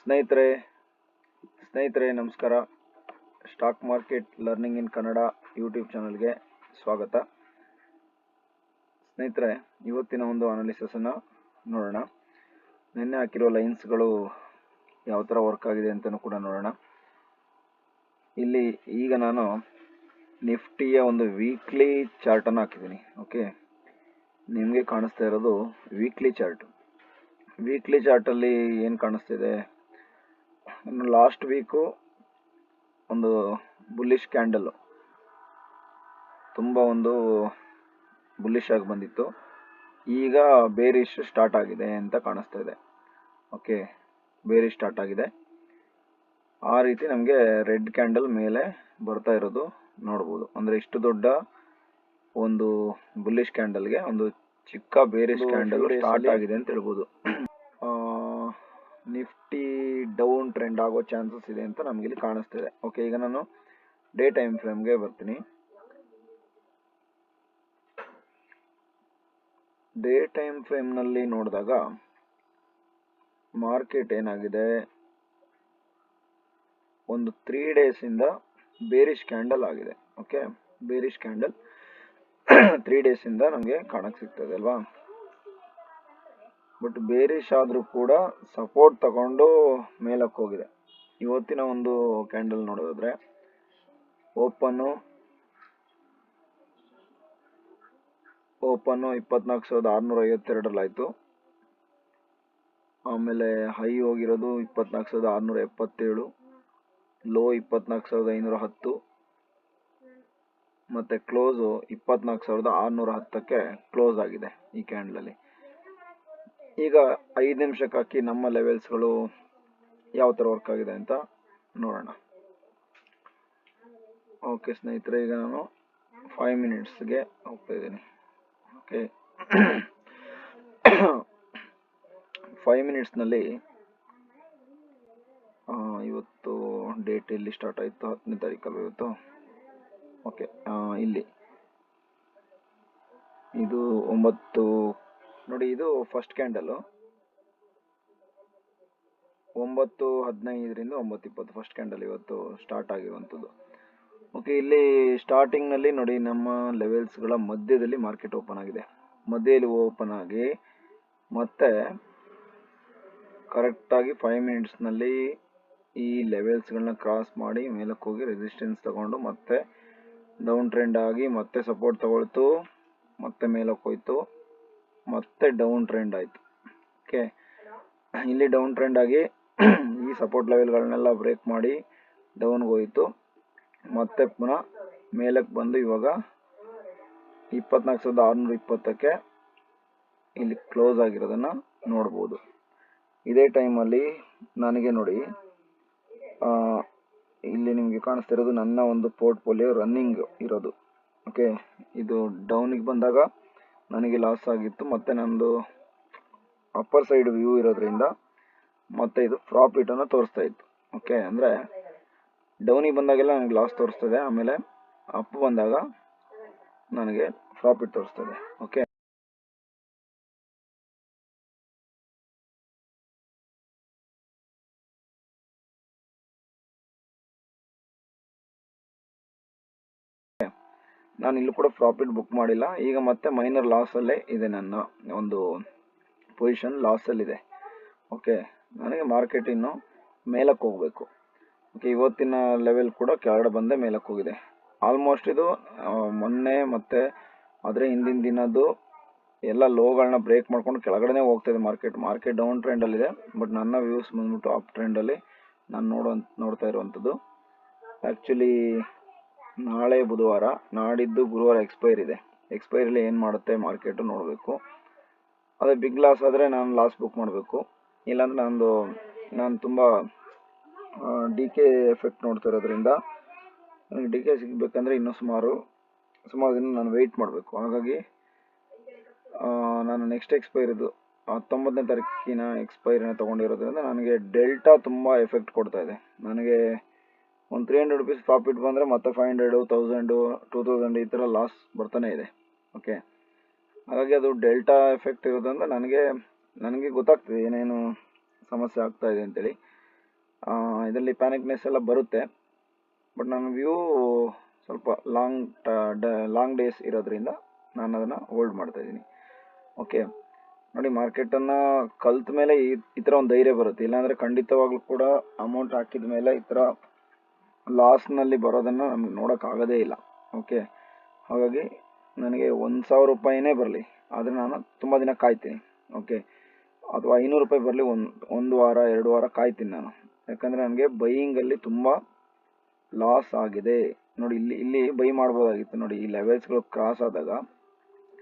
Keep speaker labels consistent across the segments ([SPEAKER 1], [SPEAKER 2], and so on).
[SPEAKER 1] ಸ್ನೇಹಿತರೆ ಸ್ನೇಹಿತರೆ, ನಮಸ್ಕಾರ. Stock market learning in Kannada YouTube ಚಾನಲ್ಗೆ ಸ್ವಾಗತ. ಸ್ನೇಹಿತರೆ, ಇವತ್ತಿನ ಒಂದು ಅನಾಲಿಸಿಸ್ ಅನ್ನ ನೋಡೋಣ. ನಿನ್ನೆ ಹಾಕಿರೋ ಲೈನ್ಸ್ಗಳು ಯಾವ ಥರ ವರ್ಕ್ ಆಗಿದೆ ಅಂತಲೂ ಕೂಡ ನೋಡೋಣ. ಇಲ್ಲಿ ಈಗ ನಾನು ನಿಫ್ಟಿಯ ಒಂದು ವೀಕ್ಲಿ ಚಾರ್ಟನ್ನು ಹಾಕಿದ್ದೀನಿ ಓಕೆ ನಿಮಗೆ ಕಾಣಿಸ್ತಾ ಇರೋದು ವೀಕ್ಲಿ ಚಾರ್ಟ್ ವೀಕ್ಲಿ ಚಾರ್ಟಲ್ಲಿ ಏನು ಕಾಣಿಸ್ತಿದೆ? ಲಾಸ್ಟ್ ವೀಕು ಒಂದು ಬುಲ್ಲಿಶ್ ಕ್ಯಾಂಡಲು ತುಂಬ ಒಂದು ಬುಲ್ಲಿಶ್ ಆಗಿ ಬಂದಿತ್ತು. ಈಗ ಬೇರಿಶ್ ಸ್ಟಾರ್ಟ್ ಆಗಿದೆ ಅಂತ ಕಾಣಿಸ್ತಾ ಇದೆ. ಓಕೆ ಬೇರಿಶ್ ಸ್ಟಾರ್ಟ್ ಆಗಿದೆ. ಆ ರೀತಿ ನಮಗೆ ರೆಡ್ ಕ್ಯಾಂಡಲ್ ಮೇಲೆ ಬರ್ತಾ ಇರೋದು ನೋಡ್ಬೋದು. ಅಂದರೆ ಇಷ್ಟು ದೊಡ್ಡ ಒಂದು ಬುಲ್ಲಿಶ್ ಕ್ಯಾಂಡಲ್ಗೆ ಒಂದು ಚಿಕ್ಕ ಬೇರಿಶ್ ಕ್ಯಾಂಡಲ್ ಸ್ಟಾರ್ಟ್ ಆಗಿದೆ ಅಂತ ಹೇಳ್ಬೋದು. ನಿಫ್ಟಿ ಡೌನ್ ಟ್ರೆಂಡ್ ಆಗೋ ಚಾನ್ಸಸ್ ಇದೆ ಅಂತ ನಮ್ಗೆ ಇಲ್ಲಿ ಕಾಣಿಸ್ತಿದೆ. ಓಕೆ ಈಗ ನಾನು ಡೇ ಟೈಮ್ ಫ್ರೇಮ್ಗೆ ಬರ್ತೀನಿ. ಡೇ ಟೈಮ್ ಫ್ರೇಮ್ನಲ್ಲಿ ನೋಡಿದಾಗ ಮಾರ್ಕೆಟ್ ಏನಾಗಿದೆ? ಒಂದು ತ್ರೀ ಡೇಸಿಂದ ಬೇರಿಶ್ ಕ್ಯಾಂಡಲ್ ಆಗಿದೆ. ಓಕೆ ಬೇರಿಶ್ ಕ್ಯಾಂಡಲ್ ತ್ರೀ ಡೇಸಿಂದ ನಮಗೆ ಕಾಣಕ್ಕೆ ಸಿಗ್ತದೆ ಅಲ್ವಾ? ಬಟ್ ಬೇರಿಶ್ ಆದರೂ ಕೂಡ ಸಪೋರ್ಟ್ ತಗೊಂಡು ಮೇಲಕ್ಕೆ ಹೋಗಿದೆ. ಇವತ್ತಿನ ಒಂದು ಕ್ಯಾಂಡಲ್ ನೋಡೋದಾದ್ರೆ ಓಪನ್ನು ಓಪನ್ನು ಇಪ್ಪತ್ನಾಲ್ಕು ಸಾವಿರದ ಆರುನೂರ ಐವತ್ತೆರಡರಲ್ಲಿ ಆಯಿತು. ಆಮೇಲೆ ಹೈ ಹೋಗಿರೋದು ಇಪ್ಪತ್ನಾಲ್ಕು ಸಾವಿರದ ಆರುನೂರ ಎಪ್ಪತ್ತೇಳು ಲೋ ಇಪ್ಪತ್ನಾಲ್ಕು ಸಾವಿರದ ಐನೂರ ಹತ್ತು, ಮತ್ತೆ ಕ್ಲೋಸು ಇಪ್ಪತ್ನಾಲ್ಕು ಸಾವಿರದ ಆರುನೂರ ಹತ್ತಕ್ಕೆ ಕ್ಲೋಸ್ ಆಗಿದೆ ಈ ಕ್ಯಾಂಡಲಲ್ಲಿ ಈಗ ಐದು ನಿಮಿಷಕ್ಕೆ ಹಾಕಿ ನಮ್ಮ ಲೆವೆಲ್ಸ್ಗಳು ಯಾವ ಥರ ವರ್ಕ್ ಆಗಿದೆ ಅಂತ ನೋಡೋಣ. ಓಕೆ ಸ್ನೇಹಿತರೆ, ಈಗ ನಾನು ಫೈವ್ ಮಿನಿಟ್ಸ್ಗೆ ಹೋಗ್ತಾ ಇದ್ದೀನಿ. ಓಕೆ ಫೈವ್ ಮಿನಿಟ್ಸ್ನಲ್ಲಿ ಇವತ್ತು ಡೇಟ್ ಎಲ್ಲಿ ಸ್ಟಾರ್ಟ್ ಆಯಿತು? ಹತ್ತನೇ ತಾರೀಕಲ್ವ ಇವತ್ತು? ಓಕೆ ಇಲ್ಲಿ. ಇದು ಒಂಬತ್ತು ನೋಡಿ, ಇದು ಫಸ್ಟ್ ಕ್ಯಾಂಡಲು ಒಂಬತ್ತು, ಹದಿನೈದರಿಂದ ಒಂಬತ್ತು ಇಪ್ಪತ್ತು ಫಸ್ಟ್ ಕ್ಯಾಂಡಲ್ ಇವತ್ತು ಸ್ಟಾರ್ಟ್ ಆಗಿರುವಂಥದ್ದು. ಓಕೆ ಇಲ್ಲಿ ಸ್ಟಾರ್ಟಿಂಗ್ನಲ್ಲಿ ನೋಡಿ, ನಮ್ಮ ಲೆವೆಲ್ಸ್ಗಳ ಮಧ್ಯದಲ್ಲಿ ಮಾರ್ಕೆಟ್ ಓಪನ್ ಆಗಿದೆ. ಮಧ್ಯದಲ್ಲಿ ಓಪನ್ ಆಗಿ, ಮತ್ತೆ ಕರೆಕ್ಟಾಗಿ ಫೈವ್ ಮಿನಿಟ್ಸ್ನಲ್ಲಿ ಈ ಲೆವೆಲ್ಸ್ಗಳನ್ನ ಕ್ರಾಸ್ ಮಾಡಿ, ಮೇಲಕ್ಕೆ ಹೋಗಿ ರೆಸಿಸ್ಟೆನ್ಸ್ ತಗೊಂಡು, ಮತ್ತೆ ಡೌನ್ ಟ್ರೆಂಡ್ ಆಗಿ ಮತ್ತೆ ಸಪೋರ್ಟ್ ತಗೊಳ್ತು, ಮತ್ತೆ ಮೇಲಕ್ಕೆ ಹೋಯ್ತು. ಮತ್ತೆ ಡೌನ್ ಟ್ರೆಂಡ್ ಆಯಿತು. ಓಕೆ ಇಲ್ಲಿ ಡೌನ್ ಟ್ರೆಂಡ್ ಆಗಿ ಈ ಸಪೋರ್ಟ್ ಲೆವೆಲ್ಗಳನ್ನೆಲ್ಲ ಬ್ರೇಕ್ ಮಾಡಿ ಡೌನ್ಗೆ ಹೋಯಿತು. ಮತ್ತೆ ಪುನಃ ಮೇಲಕ್ಕೆ ಬಂದು ಇವಾಗ ಇಪ್ಪತ್ನಾಲ್ಕು ಸಾವಿರದ ಆರುನೂರ ಇಪ್ಪತ್ತಕ್ಕೆ ಇಲ್ಲಿ ಕ್ಲೋಸ್ ಆಗಿರೋದನ್ನ ನೋಡ್ಬೋದು. ಇದೇ ಟೈಮಲ್ಲಿ ನನಗೆ ನೋಡಿ ಇಲ್ಲಿ ನಿಮಗೆ ಕಾಣಿಸ್ತಿರೋದು ನನ್ನ ಒಂದು ಪೋರ್ಟ್ಫೋಲಿಯೋ ರನ್ನಿಂಗ್ ಇರೋದು. ಓಕೆ ಇದು ಡೌನಿಗೆ ಬಂದಾಗ ನನಗೆ ಲಾಸ್ ಆಗಿತ್ತು. ಮತ್ತು ನಂದು ಅಪ್ಪರ್ ಸೈಡ್ ವ್ಯೂ ಇರೋದ್ರಿಂದ ಮತ್ತೆ ಇದು ಪ್ರಾಫಿಟನ್ನು ತೋರಿಸ್ತಾ ಇತ್ತು. ಓಕೆ ಅಂದರೆ ಡೌನಿಗೆ ಬಂದಾಗೆಲ್ಲ ನನಗೆ ಲಾಸ್ ತೋರಿಸ್ತದೆ. ಆಮೇಲೆ ಅಪ್ ಬಂದಾಗ ನನಗೆ ಪ್ರಾಫಿಟ್ ತೋರಿಸ್ತದೆ. ಓಕೆ ನಾನು ಇಲ್ಲೂ ಕೂಡ ಪ್ರಾಫಿಟ್ ಬುಕ್ ಮಾಡಿಲ್ಲ. ಈಗ ಮತ್ತೆ ಮೈನರ್ ಲಾಸಲ್ಲೇ ಇದೆ ನನ್ನ ಒಂದು ಪೊಸಿಷನ್ ಲಾಸಲ್ಲಿದೆ ಓಕೆ ನನಗೆ ಮಾರ್ಕೆಟ್ ಇನ್ನು ಮೇಲಕ್ಕೆ ಹೋಗಬೇಕು. ಓಕೆ ಇವತ್ತಿನ ಲೆವೆಲ್ ಕೂಡ ಕೆಳಗಡೆ ಬಂದೇ ಮೇಲಕ್ಕೆ ಹೋಗಿದೆ. ಆಲ್ಮೋಸ್ಟ್ ಇದು ಮೊನ್ನೆ ಮತ್ತು ಆದರೆ ಹಿಂದಿನ ದಿನದ್ದು ಎಲ್ಲ ಲೋಗಳನ್ನ ಬ್ರೇಕ್ ಮಾಡ್ಕೊಂಡು ಕೆಳಗಡೆನೇ ಇದೆ ಮಾರ್ಕೆಟ್ ಮಾರ್ಕೆಟ್ ಡೌನ್ ಟ್ರೆಂಡಲ್ಲಿದೆ ಬಟ್ ನನ್ನ ವ್ಯೂಸ್ ಬಂದ್ಬಿಟ್ಟು ಅಪ್ ಟ್ರೆಂಡಲ್ಲಿ ನಾನು ನೋಡೋ ನೋಡ್ತಾ ಇರುವಂಥದ್ದು. ಆ್ಯಕ್ಚುಲಿ ನಾಳೆ ಬುಧವಾರ ನಾಡಿದ್ದು ಗುರುವಾರ ಎಕ್ಸ್ಪೈರ್ ಇದೆ. ಎಕ್ಸ್ಪೈರಲ್ಲಿ ಏನು ಮಾಡುತ್ತೆ ಮಾರ್ಕೆಟು ನೋಡಬೇಕು. ಅದೇ ಬಿಗ್ ಲಾಸ್ ಆದರೆ ನಾನು ಲಾಸ್ ಬುಕ್ ಮಾಡಬೇಕು. ಇಲ್ಲಾಂದರೆ ನಂದು, ನಾನು ತುಂಬ ಡಿ ಕೆ ಎಫೆಕ್ಟ್ ನೋಡ್ತಾ ಇರೋದ್ರಿಂದ ನನಗೆ ಡಿ ಕೆ ಸಿಗಬೇಕಂದ್ರೆ ಇನ್ನೂ ಸುಮಾರು ಸುಮಾರು ದಿನ ನಾನು ವೆಯ್ಟ್ ಮಾಡಬೇಕು. ಹಾಗಾಗಿ ನಾನು ನೆಕ್ಸ್ಟ್ ಎಕ್ಸ್ಪೈರ್ ಇದು ಹತ್ತೊಂಬತ್ತನೇ ತಾರೀಕಿನ ಎಕ್ಸ್ಪೈರಿನ ತೊಗೊಂಡಿರೋದ್ರಿಂದ ನನಗೆ ಡೆಲ್ಟಾ ತುಂಬ ಎಫೆಕ್ಟ್ ಕೊಡ್ತಾ ಇದೆ. ನನಗೆ ಒಂದು ತ್ರೀ ಹಂಡ್ರೆಡ್ ರುಪೀಸ್ ಪ್ರಾಫಿಟ್ ಬಂದರೆ ಮತ್ತೆ five hundred thousand two thousand ಈ ಥರ ಲಾಸ್ ಬರ್ತಾನೆ ಇದೆ. ಓಕೆ ಹಾಗಾಗಿ ಅದು ಡೆಲ್ಟಾ ಎಫೆಕ್ಟ್ ಇರೋದ್ರಿಂದ ನನಗೆ ನನಗೆ ಗೊತ್ತಾಗ್ತದೆ ಏನೇನು ಸಮಸ್ಯೆ ಆಗ್ತಾ ಇದೆ ಅಂತೇಳಿ. ಇದರಲ್ಲಿ ಪ್ಯಾನಿಕ್ನೆಸ್ ಎಲ್ಲ ಬರುತ್ತೆ. ಬಟ್ ನನ್ನ ವ್ಯೂ ಸ್ವಲ್ಪ ಲಾಂಗ್ ಲಾಂಗ್ ಡೇಸ್ ಇರೋದ್ರಿಂದ ನಾನು ಅದನ್ನು ಹೋಲ್ಡ್ ಮಾಡ್ತಾ ಇದ್ದೀನಿ. ಓಕೆ ನೋಡಿ ಮಾರ್ಕೆಟನ್ನು ಕಲ್ತ ಮೇಲೆ ಈ ಈ ಥರ ಒಂದು ಧೈರ್ಯ ಬರುತ್ತೆ. ಇಲ್ಲಾಂದರೆ ಖಂಡಿತವಾಗ್ಲೂ ಕೂಡ ಅಮೌಂಟ್ ಹಾಕಿದ ಮೇಲೆ ಈ ಥರ ಲಾಸ್ನಲ್ಲಿ ಬರೋದನ್ನು ನಮ್ಗೆ ನೋಡೋಕ್ಕಾಗೋದೇ ಇಲ್ಲ. ಓಕೆ ಹಾಗಾಗಿ ನನಗೆ ಒಂದು ಸಾವಿರ ರೂಪಾಯಿನೇ ಬರಲಿ. ಆದರೆ ನಾನು ತುಂಬ ದಿನ ಕಾಯ್ತೀನಿ. ಓಕೆ ಅಥವಾ ಐನೂರು ರೂಪಾಯಿ ಬರಲಿ, ಒಂದು ಒಂದು ವಾರ, ಎರಡು ವಾರ ಕಾಯ್ತೀನಿ ನಾನು. ಯಾಕಂದರೆ ನನಗೆ ಬೈಯಿಂಗಲ್ಲಿ ತುಂಬ ಲಾಸ್ ಆಗಿದೆ. ನೋಡಿ, ಇಲ್ಲಿ ಇಲ್ಲಿ ಬೈ ಮಾಡ್ಬೋದಾಗಿತ್ತು. ನೋಡಿ, ಈ ಲೆವೆಲ್ಸ್ಗಳು ಕ್ರಾಸ್ ಆದಾಗ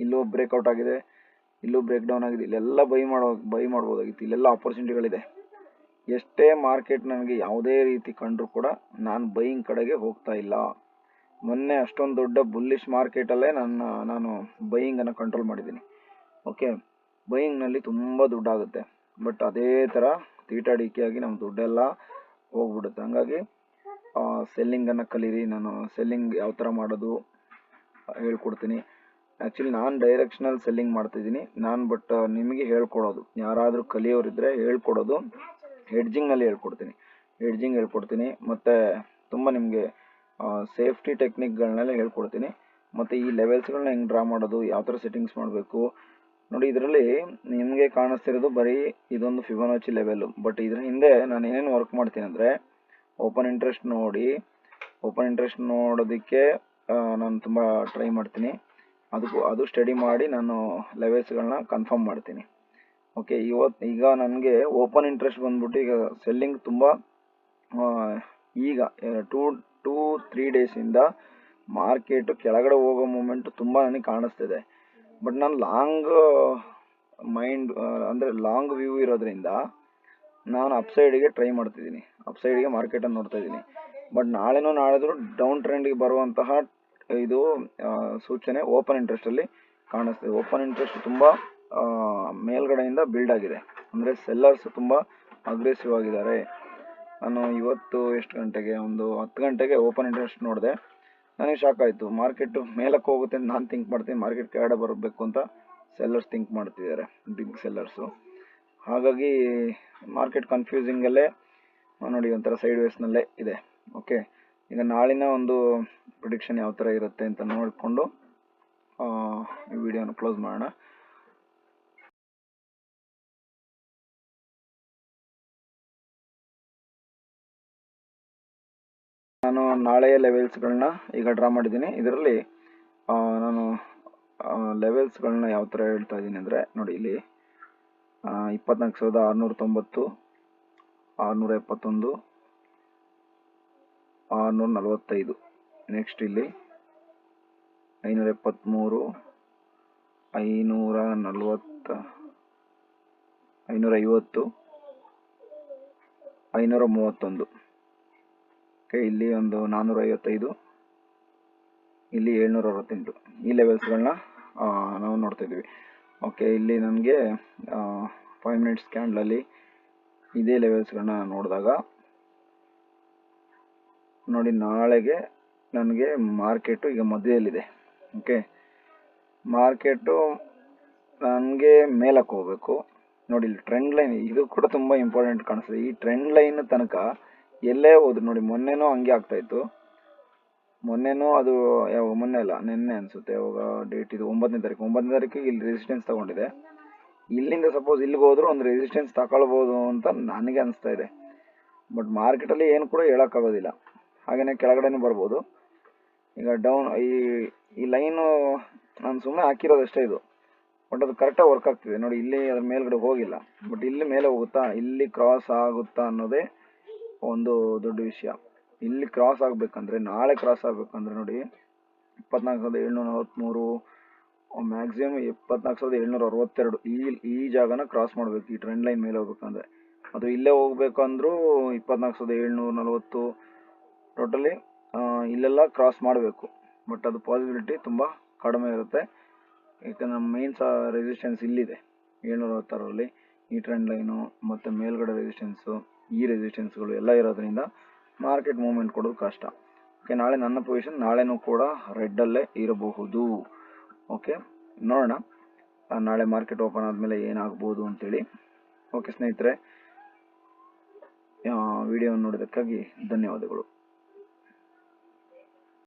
[SPEAKER 1] ಇಲ್ಲೂ ಬ್ರೇಕ್ಔಟ್ ಆಗಿದೆ, ಇಲ್ಲೂ ಬ್ರೇಕ್ ಡೌನ್ ಆಗಿದೆ. ಇಲ್ಲೆಲ್ಲ ಬೈ ಮಾಡೋ ಬೈ ಮಾಡ್ಬೋದಾಗಿತ್ತು. ಇಲ್ಲೆಲ್ಲ ಆಪರ್ಚುನಿಟಿಗಳಿದೆ ಎಷ್ಟೇ ಮಾರ್ಕೆಟ್ ನನಗೆ ಯಾವುದೇ ರೀತಿ ಕಂಡರೂ ಕೂಡ ನಾನು ಬೈಯಿಂಗ್ ಕಡೆಗೆ ಹೋಗ್ತಾ ಇಲ್ಲ. ಮೊನ್ನೆ ಅಷ್ಟೊಂದು ದೊಡ್ಡ ಬುಲ್ಲಿಶ್ ಮಾರ್ಕೆಟಲ್ಲೇ ನನ್ನ, ನಾನು ಬೈಯಿಂಗನ್ನು ಕಂಟ್ರೋಲ್ ಮಾಡಿದ್ದೀನಿ. ಓಕೆ ಬೈಯಿಂಗ್ನಲ್ಲಿ ತುಂಬ ದುಡ್ಡಾಗುತ್ತೆ. ಬಟ್ ಅದೇ ಥರ ತೀಟಾಡಿಕೆಯಾಗಿ ನಮ್ಮ ದುಡ್ಡೆಲ್ಲ ಹೋಗ್ಬಿಡುತ್ತೆ. ಹಂಗಾಗಿ ಸೆಲ್ಲಿಂಗನ್ನು ಕಲೀರಿ. ನಾನು ಸೆಲ್ಲಿಂಗ್ ಯಾವ ಥರ ಮಾಡೋದು ಹೇಳ್ಕೊಡ್ತೀನಿ. ಆ್ಯಕ್ಚುಲಿ ನಾನು ಡೈರೆಕ್ಷನಲ್ ಸೆಲ್ಲಿಂಗ್ ಮಾಡ್ತಿದ್ದೀನಿ. ನಾನು ಬಟ್ ನಿಮಗೆ ಹೇಳ್ಕೊಡೋದು. ಯಾರಾದರೂ ಕಲಿಯೋರಿದ್ದರೆ ಹೇಳ್ಕೊಡೋದು. ಹೆಡ್ಜಿಂಗ್ನಲ್ಲಿ ಹೇಳ್ಕೊಡ್ತೀನಿ. ಹೆಡ್ಜಿಂಗ್ ಹೇಳ್ಕೊಡ್ತೀನಿ. ಮತ್ತು ತುಂಬ ನಿಮಗೆ ಸೇಫ್ಟಿ ಟೆಕ್ನಿಕ್ಗಳನ್ನೆಲ್ಲ ಹೇಳ್ಕೊಡ್ತೀನಿ. ಮತ್ತು ಈ ಲೆವೆಲ್ಸ್ಗಳನ್ನ ಹೆಂಗೆ ಡ್ರಾ ಮಾಡೋದು, ಯಾವ ಥರ ಸೆಟ್ಟಿಂಗ್ಸ್ ಮಾಡಬೇಕು. ನೋಡಿ, ಇದರಲ್ಲಿ ನಿಮಗೆ ಕಾಣಿಸ್ತಿರೋದು ಬರೀ ಇದೊಂದು ಫಿಬೊನಾಚಿ ಲೆವೆಲ್ಲು ಬಟ್ ಇದರ ಹಿಂದೆ ನಾನು ಏನೇನು ವರ್ಕ್ ಮಾಡ್ತೀನಿ ಅಂದರೆ, ಓಪನ್ ಇಂಟ್ರೆಸ್ಟ್ ನೋಡಿ. ಓಪನ್ ಇಂಟ್ರೆಸ್ಟ್ ನೋಡೋದಕ್ಕೆ ನಾನು ತುಂಬ ಟ್ರೈ ಮಾಡ್ತೀನಿ. ಅದಕ್ಕೂ ಅದು ಸ್ಟಡಿ ಮಾಡಿ ನಾನು ಲೆವೆಲ್ಸ್ಗಳನ್ನ ಕನ್ಫರ್ಮ್ ಮಾಡ್ತೀನಿ. ಓಕೆ ಇವತ್ತು ಈಗ ನನಗೆ ಓಪನ್ ಇಂಟ್ರೆಸ್ಟ್ ಬಂದ್ಬಿಟ್ಟು ಈಗ ಸೆಲ್ಲಿಂಗ್ ತುಂಬ ಈಗ ಟೂ ಟೂ ತ್ರೀ ಡೇಸಿಂದ ಮಾರ್ಕೆಟು ಕೆಳಗಡೆ ಹೋಗೋ ಮೂಮೆಂಟು ತುಂಬ ನನಗೆ ಕಾಣಿಸ್ತಿದೆ. ಬಟ್ ನಾನು ಲಾಂಗ್ ಮೈಂಡ್ ಅಂದರೆ ಲಾಂಗ್ ವ್ಯೂ ಇರೋದ್ರಿಂದ ನಾನು ಅಪ್ಸೈಡಿಗೆ ಟ್ರೈ ಮಾಡ್ತಿದ್ದೀನಿ. ಅಪ್ಸೈಡಿಗೆ ಮಾರ್ಕೆಟನ್ನು ನೋಡ್ತಾ ಇದ್ದೀನಿ. ಬಟ್ ನಾಳೆನೂ ನಾಳೆದ್ರು ಡೌನ್ ಟ್ರೆಂಡಿಗೆ ಬರುವಂತಹ ಇದು ಸೂಚನೆ ಓಪನ್ ಇಂಟ್ರೆಸ್ಟಲ್ಲಿ ಕಾಣಿಸ್ತಿದೆ. ಓಪನ್ ಇಂಟ್ರೆಸ್ಟ್ ತುಂಬ ಮೇಲ್ಗಡೆಯಿಂದ ಬಿಲ್ಡ್ ಆಗಿದೆ. ಅಂದರೆ ಸೆಲ್ಲರ್ಸ್ ತುಂಬ ಅಗ್ರೆಸಿವ್ ಆಗಿದ್ದಾರೆ. ನಾನು ಇವತ್ತು ಎಷ್ಟು ಗಂಟೆಗೆ? ಒಂದು ಹತ್ತು ಗಂಟೆಗೆ ಓಪನ್ ಇಂಟ್ರೆಸ್ಟ್ ನೋಡಿದೆ. ನನಗೆ ಶಾಕ್ ಆಯಿತು. ಮಾರ್ಕೆಟು ಮೇಲಕ್ಕೆ ಹೋಗುತ್ತೆ ಅಂತ ನಾನು ಥಿಂಕ್ ಮಾಡ್ತೀನಿ. ಮಾರ್ಕೆಟ್ ಕೆಳಗಡೆ ಬರಬೇಕು ಅಂತ ಸೆಲ್ಲರ್ಸ್ ಥಿಂಕ್ ಮಾಡ್ತಿದ್ದಾರೆ. ಬಿಗ್ ಸೆಲ್ಲರ್ಸು ಹಾಗಾಗಿ ಮಾರ್ಕೆಟ್ ಕನ್ಫ್ಯೂಸಿಂಗಲ್ಲೇ ನೋಡಿ, ಒಂಥರ ಸೈಡ್ ವೇಸ್ನಲ್ಲೇ ಇದೆ. ಓಕೆ ಈಗ ನಾಳಿನ ಒಂದು ಪ್ರಿಡಿಕ್ಷನ್ ಯಾವ ಥರ ಇರುತ್ತೆ ಅಂತ ನೋಡಿಕೊಂಡು ಈ ವಿಡಿಯೋನ ಕ್ಲೋಸ್ ಮಾಡೋಣ. ನಾನು ನಾಳೆಯ ಲೆವೆಲ್ಸ್ಗಳನ್ನ ಈಗ ಡ್ರಾ ಮಾಡಿದ್ದೀನಿ. ಇದರಲ್ಲಿ ನಾನು ಲೆವೆಲ್ಸ್ಗಳನ್ನ ಯಾವ ಥರ ಹೇಳ್ತಾ ಇದ್ದೀನಿ ಅಂದರೆ, ನೋಡಿ ಇಲ್ಲಿ ಇಪ್ಪತ್ನಾಲ್ಕು ಸಾವಿರದ ಆರುನೂರ ತೊಂಬತ್ತು, ಆರುನೂರ ಎಪ್ಪತ್ತೊಂದು, ಆರುನೂರ ನಲವತ್ತೈದು. ನೆಕ್ಸ್ಟ್ ಇಲ್ಲಿ, ಐನೂರ ಎಪ್ಪತ್ತ್ಮೂರು ಐನೂರ ನಲವತ್ತ, ಐನೂರ ಐವತ್ತು, ಐನೂರ ಮೂವತ್ತೊಂದು. ಓಕೆ ಇಲ್ಲಿ ಒಂದು ನಾನ್ನೂರ ಐವತ್ತೈದು ಇಲ್ಲಿ ಏಳ್ನೂರ ಅರವತ್ತೆಂಟು ಈ ಲೆವೆಲ್ಸ್ಗಳನ್ನ ನಾವು ನೋಡ್ತಾ ಇದ್ದೀವಿ. ಓಕೆ ಇಲ್ಲಿ ನನಗೆ ಫೈವ್ ಮಿನಿಟ್ಸ್ ಕ್ಯಾಂಡ್ಲಲ್ಲಿ ಇದೇ ಲೆವೆಲ್ಸ್ಗಳನ್ನ ನೋಡಿದಾಗ, ನೋಡಿ ನಾಳೆಗೆ ನನಗೆ ಮಾರ್ಕೆಟು ಈಗ ಮಧ್ಯದಲ್ಲಿದೆ. ಓಕೆ ಮಾರ್ಕೆಟು ನನಗೆ ಮೇಲಕ್ಕೆ ಹೋಗಬೇಕು. ನೋಡಿ, ಇಲ್ಲಿ ಟ್ರೆಂಡ್ ಲೈನ್ ಇದು ಕೂಡ ತುಂಬ ಇಂಪಾರ್ಟೆಂಟ್ ಕಾಣಿಸ್ತದೆ. ಈ ಟ್ರೆಂಡ್ ಲೈನ್ ತನಕ ಎಲ್ಲೇ ಹೋದ್ರು ನೋಡಿ, ಮೊನ್ನೆನೂ ಹಂಗೆ ಆಗ್ತಾಯಿತ್ತು ಮೊನ್ನೆನೂ ಅದು ಯಾವಾಗ ಮೊನ್ನೆ ಅಲ್ಲ, ನಿನ್ನೆ ಅನಿಸುತ್ತೆ ಯಾವಾಗ ಡೇಟ್ ಇದು ಒಂಬತ್ತನೇ ತಾರೀಕು. ಒಂಬತ್ತನೇ ತಾರೀಕಿಗೆ ಇಲ್ಲಿ ರೆಸಿಸ್ಟೆನ್ಸ್ ತಗೊಂಡಿದೆ. ಇಲ್ಲಿಂದ ಸಪೋಸ್ ಇಲ್ಲಿಗೆ ಹೋದ್ರು ಒಂದು ರೆಸಿಸ್ಟೆನ್ಸ್ ತಗೊಳ್ಬೋದು ಅಂತ ನನಗೆ ಅನಿಸ್ತಾ ಇದೆ. ಬಟ್ ಮಾರ್ಕೆಟಲ್ಲಿ ಏನು ಕೂಡ ಹೇಳೋಕ್ಕಾಗೋದಿಲ್ಲ. ಹಾಗೆಯೇ ಕೆಳಗಡೆನೂ ಬರ್ಬೋದು. ಈಗ ಡೌನ್ ಈ ಈ ಲೈನು ನಾನು ಸುಮ್ಮನೆ ಹಾಕಿರೋದಷ್ಟೇ ಇದು. ಬಟ್ ಅದು ಕರೆಕ್ಟಾಗಿ ವರ್ಕ್ ಆಗ್ತಿದೆ. ನೋಡಿ, ಇಲ್ಲಿ ಅದ್ರ ಮೇಲ್ಗಡೆ ಹೋಗಿಲ್ಲ. ಬಟ್ ಇಲ್ಲಿ ಮೇಲೆ ಹೋಗುತ್ತಾ, ಇಲ್ಲಿ ಕ್ರಾಸ್ ಆಗುತ್ತಾ ಅನ್ನೋದೇ ಒಂದು ದೊಡ್ಡ ವಿಷಯ. ಇಲ್ಲಿ ಕ್ರಾಸ್ ಆಗಬೇಕಂದ್ರೆ, ನಾಳೆ ಕ್ರಾಸ್ ಆಗಬೇಕಂದ್ರೆ ನೋಡಿ ಇಪ್ಪತ್ನಾಲ್ಕು ಸಾವಿರದ ಏಳ್ನೂರ ನಲವತ್ತ್ಮೂರು ಮ್ಯಾಕ್ಸಿಮಮ್ ಇಪ್ಪತ್ನಾಲ್ಕು ಸಾವಿರದ ಏಳ್ನೂರ ಅರವತ್ತೆರಡು ಈ ಈ ಜಾಗನ ಕ್ರಾಸ್ ಮಾಡಬೇಕು, ಈ ಟ್ರೆಂಡ್ ಲೈನ್ ಮೇಲೆ ಹೋಗ್ಬೇಕಂದ್ರೆ. ಅದು ಇಲ್ಲೇ ಹೋಗ್ಬೇಕಂದ್ರೂ ಇಪ್ಪತ್ನಾಲ್ಕು ಸಾವಿರದ ಏಳ್ನೂರ ನಲವತ್ತು ಟೋಟಲಿ ಇಲ್ಲೆಲ್ಲ ಕ್ರಾಸ್ ಮಾಡಬೇಕು. ಬಟ್ ಅದು ಪಾಸಿಬಿಲಿಟಿ ತುಂಬ ಕಡಿಮೆ ಇರುತ್ತೆ. ಯಾಕಂದ್ರೆ ನಮ್ಮ ಮೈನ್ ಸಹ ರೆಸಿಸ್ಟೆನ್ಸ್ ಇಲ್ಲಿದೆ. ಏಳ್ನೂರ ಅರವತ್ತಾರರಲ್ಲಿ ಈ ಟ್ರೆಂಡ್ ಲೈನು ಮತ್ತು ಮೇಲ್ಗಡೆ ರೆಸಿಸ್ಟೆನ್ಸು ಈ ರೆಸಿಸ್ಟೆನ್ಸ್ಗಳು ಎಲ್ಲ ಇರೋದ್ರಿಂದ ಮಾರ್ಕೆಟ್ ಮೂವ್ಮೆಂಟ್ ಕೊಡೋದು ಕಷ್ಟ. ಓಕೆ ನಾಳೆ ನನ್ನ ಪೊಸಿಷನ್ ನಾಳೆನೂ ಕೂಡ ರೆಡ್ಡಲ್ಲೇ ಇರಬಹುದು. ಓಕೆ ನೋಡೋಣ. ನಾಳೆ ಮಾರ್ಕೆಟ್ ಓಪನ್ ಆದಮೇಲೆ ಏನಾಗ್ಬೋದು ಅಂತೇಳಿ. ಓಕೆ ಸ್ನೇಹಿತರೆ ವಿಡಿಯೋವನ್ನು ನೋಡೋದಕ್ಕಾಗಿ ಧನ್ಯವಾದಗಳು.